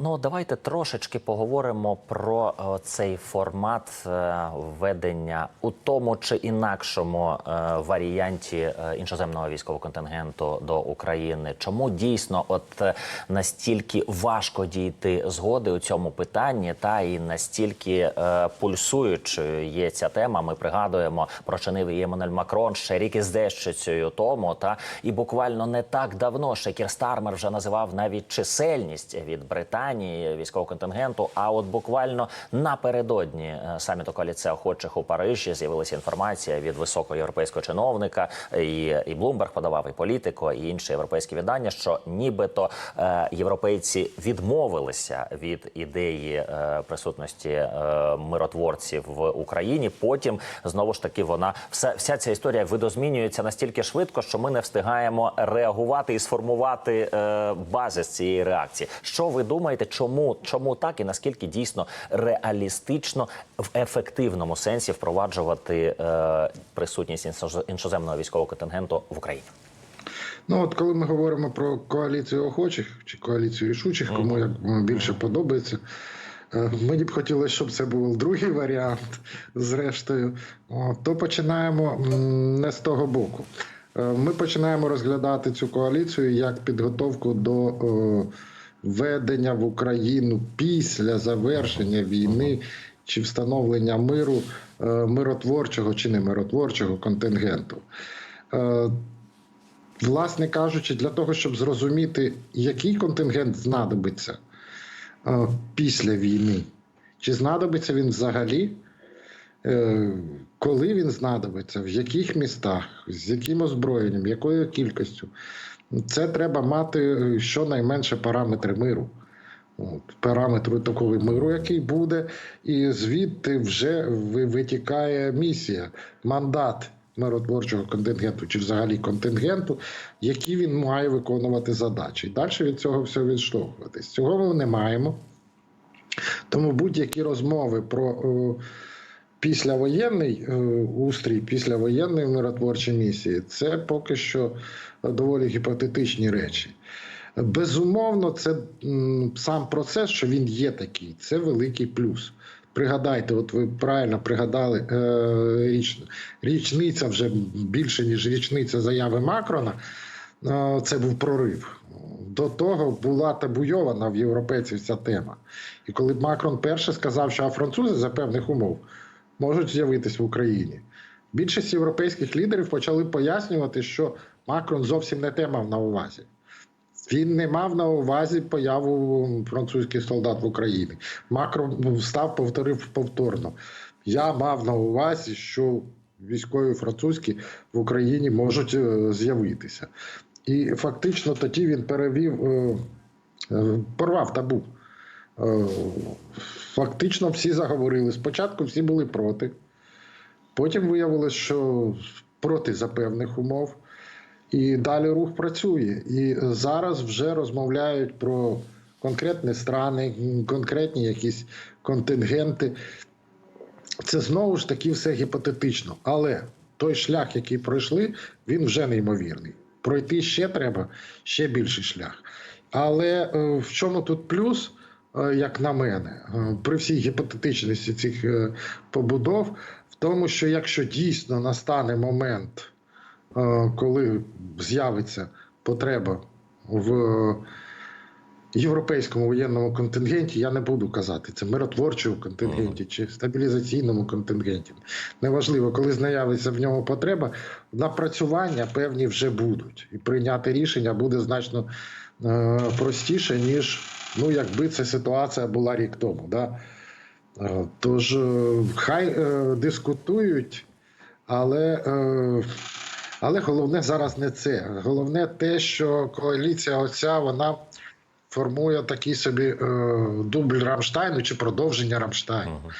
Ну, давайте трошечки поговоримо про е, цей формат е, ведення у тому чи інакшому е, варіанті іншоземного військового контингенту до України. Чому дійсно от настільки важко дійти згоди у цьому питанні, та і настільки пульсуючою є ця тема? Ми пригадуємо, прочинив її Еммануель Макрон ще рік із дещицею тому. Та і буквально не так давно ще Кір вже називав навіть чисельність від Британії військового контингенту. А от буквально напередодні е, саміту коаліція охочих у Парижі з'явилася інформація від високого європейського чиновника, і, Блумберг подавав і політико, і інші європейські видання, що нібито е, європейці відмовилися від ідеї е, присутності миротворців в Україні. Потім знову ж таки вона вся, вся ця історія видозмінюється настільки швидко, що ми не встигаємо реагувати і сформувати е, бази з цієї реакції. Що ви думаєте, чому, чому так і наскільки дійсно реалістично в ефективному сенсі впроваджувати е, присутність іншоземного військового контингенту в Україні? Ну от коли ми говоримо про коаліцію охочих чи коаліцію рішучих, кому як більше подобається. е, Мені б хотілося, щоб це був другий варіант, зрештою, то починаємо не з того боку. Е, Ми починаємо розглядати цю коаліцію як підготовку до е, введення в Україну після завершення війни чи встановлення миру е, миротворчого чи не миротворчого контингенту. Е, Власне кажучи, для того, щоб зрозуміти, який контингент знадобиться е, після війни, чи знадобиться він взагалі, коли він знадобиться, в яких містах, з яким озброєнням, якою кількістю, це треба мати е, щонайменше параметри миру. От, параметри такого миру, який буде, і звідти вже витікає місія, мандат миротворчого контингенту чи взагалі контингенту, які він має виконувати задачі. І далі від цього все відштовхуватись. Цього ми не маємо. Тому будь-які розмови про е, післявоєнний е, устрій, післявоєнної миротворчі місії, це поки що доволі гіпотетичні речі. Безумовно, це сам процес, що він є такий, це великий плюс. Пригадайте, от ви правильно пригадали е, річ, річниця вже більше, ніж річниця заяви Макрона. Е, це був прорив. До того була табуйована в європейців ця тема. І коли Макрон перше сказав, що а французи за певних умов можуть з'явитись в Україні, більшість європейських лідерів почали пояснювати, що Макрон зовсім не те мав на увазі. Він не мав на увазі появу французьких солдат в Україні. Макрон встав, повторив повторно. Я мав на увазі, що військові французькі в Україні можуть е, з'явитися. І фактично тоді він перевів, е, е, порвав табу. Е, Фактично всі заговорили. Спочатку всі були проти, потім виявилось, що проти за певних умов. І далі рух працює. І зараз вже розмовляють про конкретні страни, конкретні якісь контингенти. Це знову ж таки все гіпотетично. Але той шлях, який пройшли, він вже неймовірний. Пройти ще треба ще більший шлях. Але е, в чому тут плюс, як на мене, е, при всій гіпотетичності цих е, побудов, в тому, що якщо дійсно настане момент, е, коли з'явиться потреба в європейському воєнному контингенті, я не буду казати, це миротворчому контингенті чи стабілізаційному контингенті. Неважливо, коли з'явиться в ньому потреба, напрацювання певні вже будуть. І прийняти рішення буде значно е, простіше, ніж ну, якби ця ситуація була рік тому. Да? Е, Тож е, хай е, дискутують, але. Е, але головне зараз не це. Головне те, що коаліція оця вона формує такий собі е, дубль Рамштайну чи продовження Рамштайну. Е,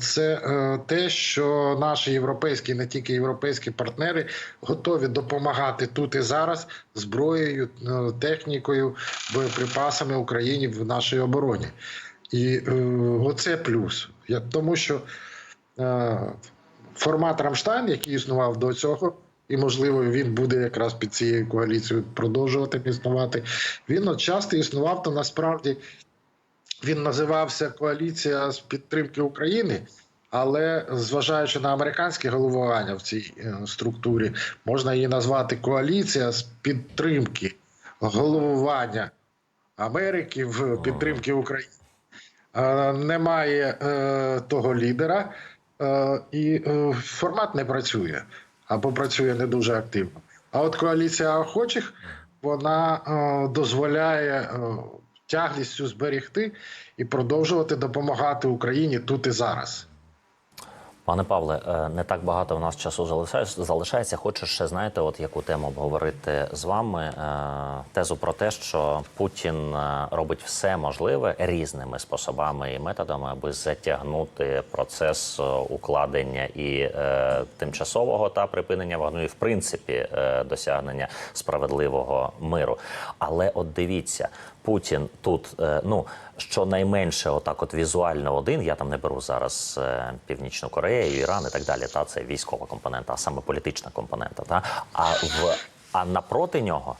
Це е, те, що наші європейські, не тільки європейські партнери, готові допомагати тут і зараз зброєю, е, технікою, боєприпасами Україні в нашій обороні. І е, оце плюс. Тому що е, формат Рамштайн, який існував до цього, і можливо він буде якраз під цією коаліцією продовжувати існувати. Він от часто існував, то насправді він називався Коаліція з підтримки України. Але зважаючи на американське головування в цій е, структурі, можна її назвати коаліція з підтримки головування Америки в підтримки України. Е, Немає е, того лідера, і формат не працює або працює не дуже активно. А от коаліція охочих вона дозволяє тяглість цю зберегти і продовжувати допомагати Україні тут і зараз. Пане Павле, е, не так багато в нас часу залишається-. Хочу ще знаєте, от яку тему обговорити з вами. Е, Тезу про те, що Путін е, робить все можливе різними способами і методами, аби затягнути процес укладення і тимчасового та припинення вогню, і в принципі досягнення справедливого миру. Але от дивіться, Путін тут е, ну щонайменше, отак, от візуально один. Я там не беру зараз е, Північну Корею, Іран і так далі. Та це військова компонента, а саме політична компонента. Та а в а напроти нього.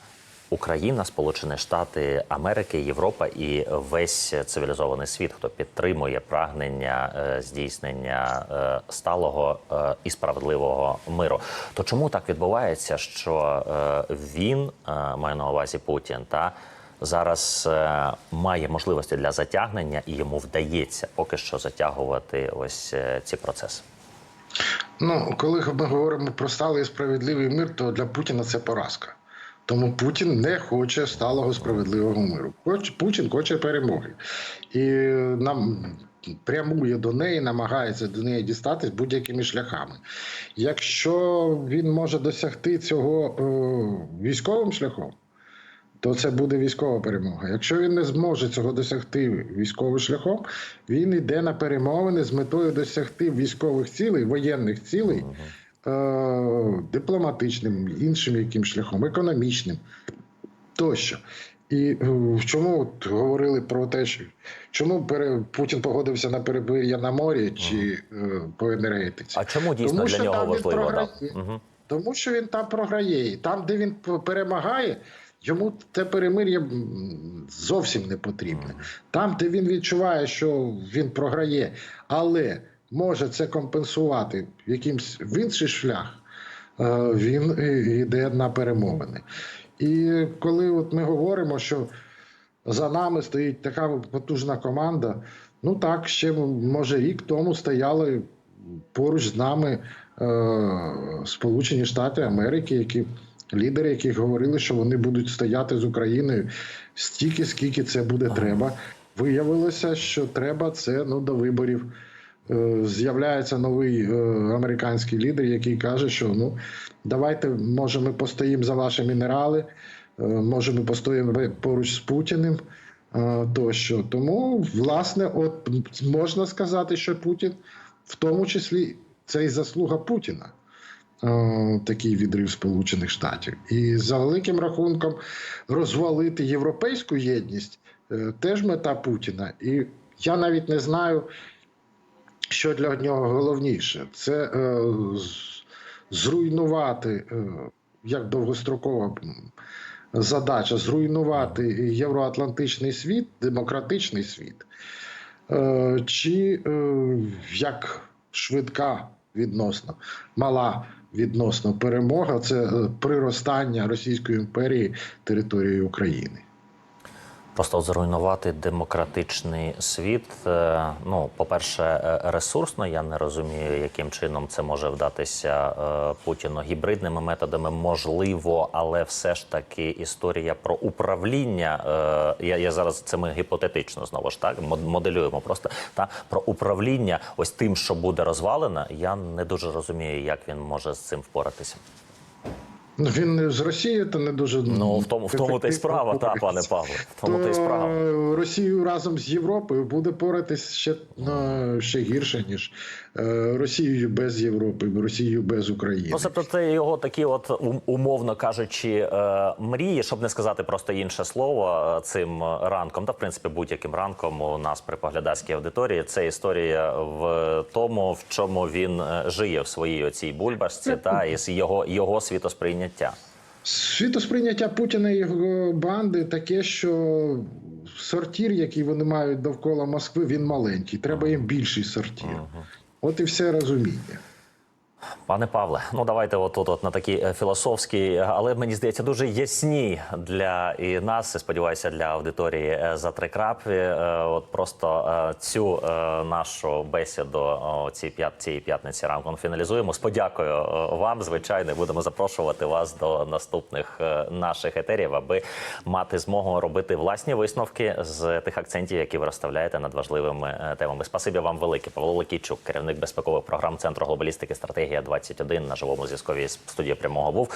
Україна, Сполучені Штати Америки, Європа і весь цивілізований світ, хто підтримує прагнення е, здійснення сталого і справедливого миру. То чому так відбувається, що він має на увазі Путін та зараз е, має можливості для затягнення, і йому вдається поки що затягувати ось е, ці процеси. Ну, коли ми говоримо про сталий і справедливий мир, то для Путіна це поразка. Тому Путін не хоче сталого справедливого миру. Путін хоче перемоги. І нам прямує до неї, намагається до неї дістатись будь-якими шляхами. Якщо він може досягти цього е, військовим шляхом, то це буде військова перемога. Якщо він не зможе цього досягти військовим шляхом, він йде на перемовини з метою досягти військових цілей, воєнних цілей, е- дипломатичним, іншим яким шляхом, економічним тощо. І е, в чому от говорили про те, що чому Путін погодився на перемир'я на морі чи е, по енергетиці? А чому дійсно Тому для нього важливо? Да? програє. Угу. Тому що він там програє. Там, де він перемагає, йому те перемир'я зовсім не потрібне. Там, де він відчуває, що він програє, але може це компенсувати якимсь в інший шлях, е, він йде на перемовини. І коли от ми говоримо, що за нами стоїть така потужна команда. Ну так, ще може рік тому стояли поруч з нами е, Сполучені Штати Америки, які лідери, які говорили, що вони будуть стояти з Україною стільки, скільки це буде треба. Виявилося, що треба це ну, до виборів. Е, З'являється новий е, американський лідер, який каже, що ну давайте, може, ми постоїмо за ваші мінерали, е, може, ми постоїмо поруч з Путіним тощо. Тому, власне, от можна сказати, що Путін, в тому числі, це і заслуга Путіна. Е, Такий відрив Сполучених Штатів. І за великим рахунком розвалити європейську єдність е, теж мета Путіна. І я навіть не знаю, що для нього головніше. Це е, зруйнувати е, як довгострокова задача, зруйнувати євроатлантичний світ, демократичний світ, е, чи як швидка відносно, мала відносно перемога це е, приростання Російської імперії території України. Просто зруйнувати демократичний світ. е, Ну, по-перше, е, ресурсно. Я не розумію, яким чином це може вдатися е, Путіну гібридними методами. Можливо, але все ж таки історія про управління. Я, я зараз це ми гіпотетично знову ж так мод- моделюємо. Просто та про управління ось тим, що буде розвалено. Я не дуже розумію, як він може з цим впоратися. Він з Росією то не дуже Ну в тому в тому та й справа, та пане Павле. В тому та й справа. Росію разом з Європою буде поратись ще, ну, ще гірше, ніж е, Росією без Європи, Росією без України. Ну, тобто це його такі, от умовно кажучи, е, мрії, щоб не сказати просто інше слово е, цим ранком, та в принципі будь-яким ранком у нас при поглядацькій аудиторії. Це історія в тому, в чому він жиє в своїй оцій бульбашці, та і його його світосприйняття. Світосприйняття Путіна і його банди таке, що сортір, який вони мають довкола Москви, він маленький. Треба їм більший сортір. От і все розуміння. Пане Павле, ну давайте отут от на такі е, філософські, але мені здається, дуже ясні для і нас, і сподіваюся, для аудиторії е, за три крапки. Е, От просто цю нашу бесіду цієї п'ятниці ранком фіналізуємо. З вам, звичайно, будемо запрошувати вас до наступних наших етерів, аби мати змогу робити власні висновки з тих акцентів, які ви розставляєте над важливими темами. Спасибі вам велике. Павло Ликійчук, керівник безпекових програм Центру глобалістики стратегія 21 на живому зв'язковій студії прямого був.